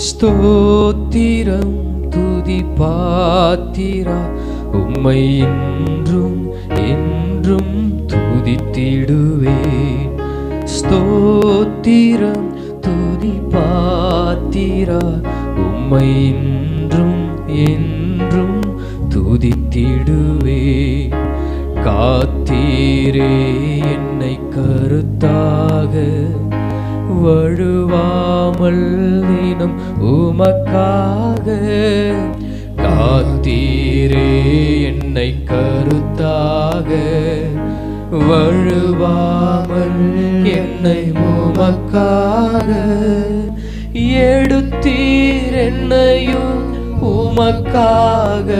ஸ்தோத்திரம் துதி பாத்திரா. உம்மை என்றும் என்றும் துதித்திடுவேன். ஸ்தோத்திரம் துதி பாத்திரா. உம்மை இன்றும் என்றும் துதித்திடுவே காத்தீரே என்னை கருத்தாக வழுவாமல் தினம் உமக்காக. காத்தீரே என்னை கருத்தாக. வழுவாமல் என்னை உமக்காக. எடுத்தீர் என்னையும் உமக்காக.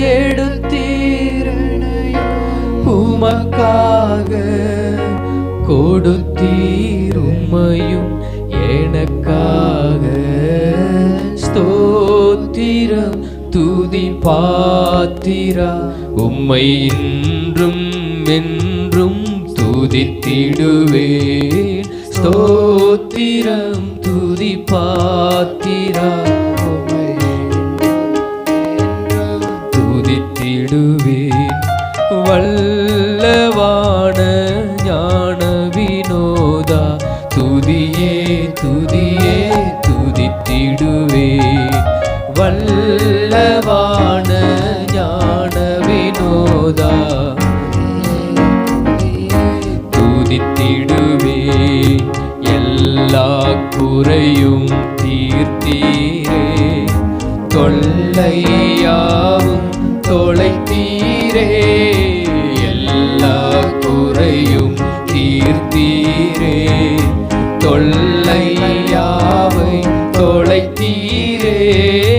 எடுத்தீர் உமக்காக. பாத்திரா? உம்மை இன்றும் என்றும் துதித்திடுவேன். ஸ்தோத்திரம் துதி பாத்திரா. உம்மை துதித்திடுவேன். তীরে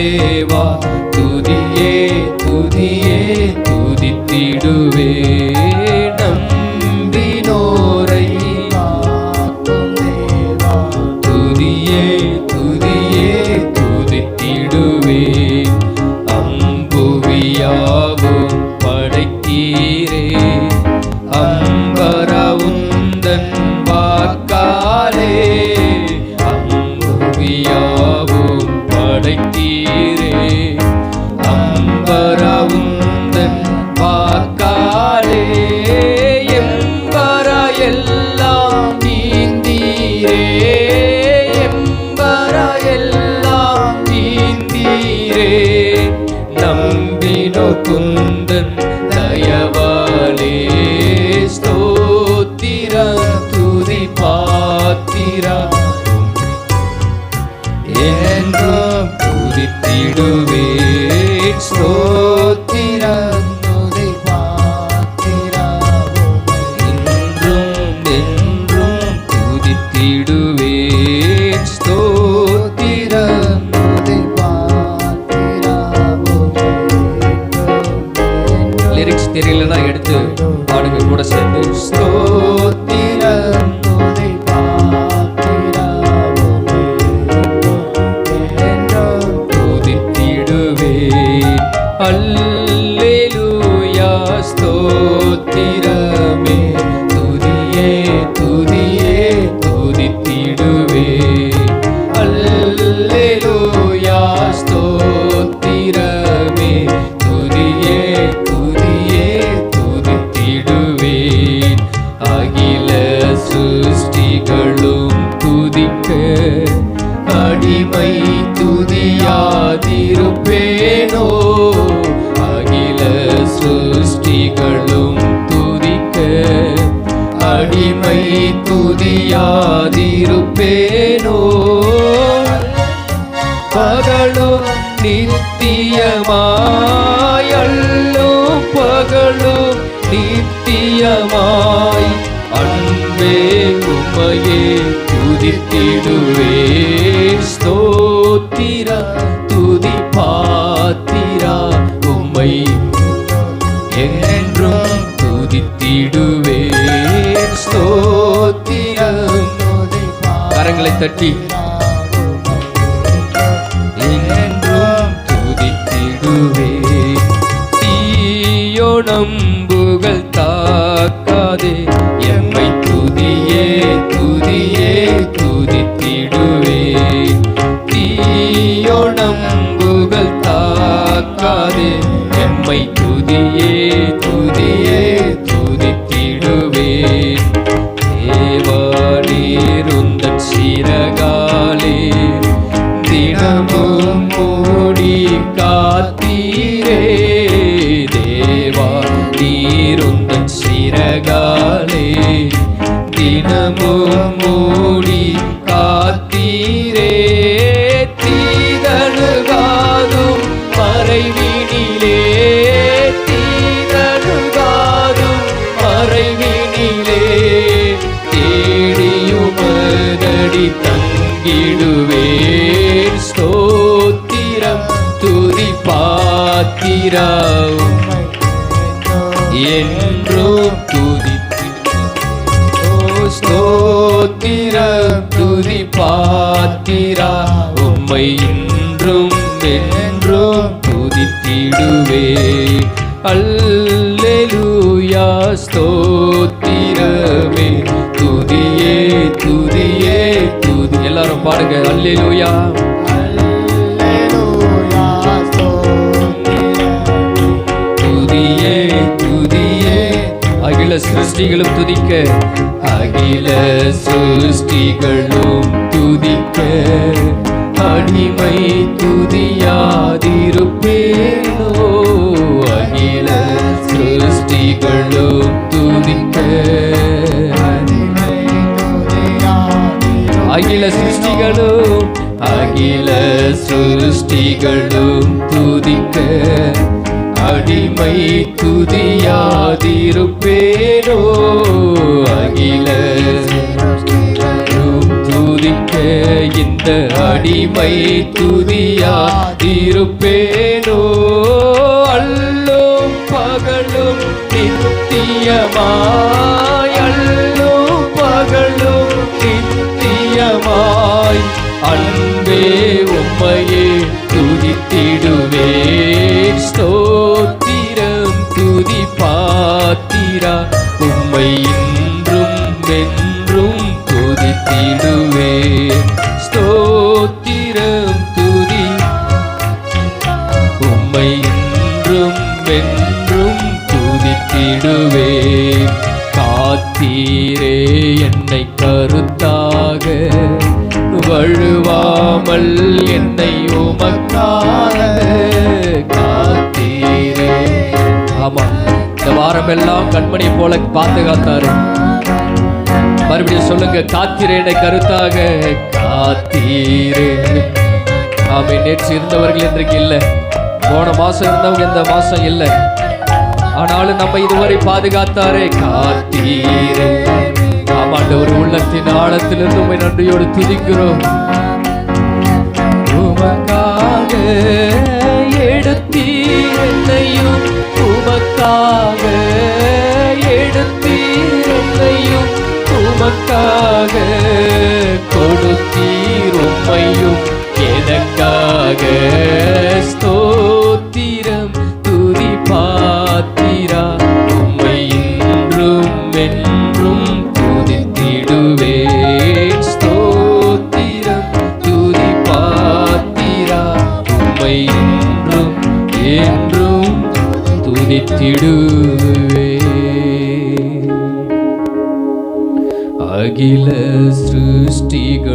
தேவா அன்பே உம்மையே துதித்திடுவே ஸ்தோத்திரா துதி பாத்திரா உம்மை என்றும் துதித்திடுவே ஸ்தோத்திரம் கரங்களை தட்டி. நம்புகள் தாக்காதே துதித்திடுவே மறைவினிலே தேடியுமதடி தங்கிடுவேன். ஸ்தோத்திரம் துதி பாத்திரம் என்றும் துதித்து ஸ்தோத்திரம் துதி பாத்திரா உம்மை அல்லேலூயா துதியே துதியே. அகில சிருஷ்டிகளும் துதிக்க. அகில சிருஷ்டிகளும் துதிக்க. அடிமை துதியாதிருப்பேனோ அகில சிருஷ்டிகளும் அகில சிருஷ்டிகளும் துதிக்க அடிமை துதியாதிருப்பேனோ? அகில துதிக்க இந்த அடிமை துதியாதிருப்பேனோ? அல்லும் பகலும் நித்தியமா துதித்திடுவே ஸ்தோத்திரம் துதி. உம்மை இன்றும் வென்றும் துதித்திடுவே. காத்தீரே என்னை கருத்தாக. வழுவாமல் என்னை உமக்காக. காத்தீரே. ஆமா இந்த வாரம் எல்லாம் கண்மணி போல பாதுகாத்தாரு. மறுபடியும் சொல்லுங்க காத்திரேன கருத்தாக. காத்தீரே. ஆமை நேற்று இருந்தவர்கள் இன்றைக்கு இல்லை. போன மாசம் இருந்தவங்க இந்த மாசம் இல்லை. ஆனாலும் நம்ம இதுவரை பாதுகாத்தாரே காத்தீரே. ஆமாண்டவர் உள்ளத்தின் ஆழத்திலிருந்து உண்மை நன்றியோடு துதிக்கிறோம். உமக்காக எடுத்தீர் என்னையும் உமக்காக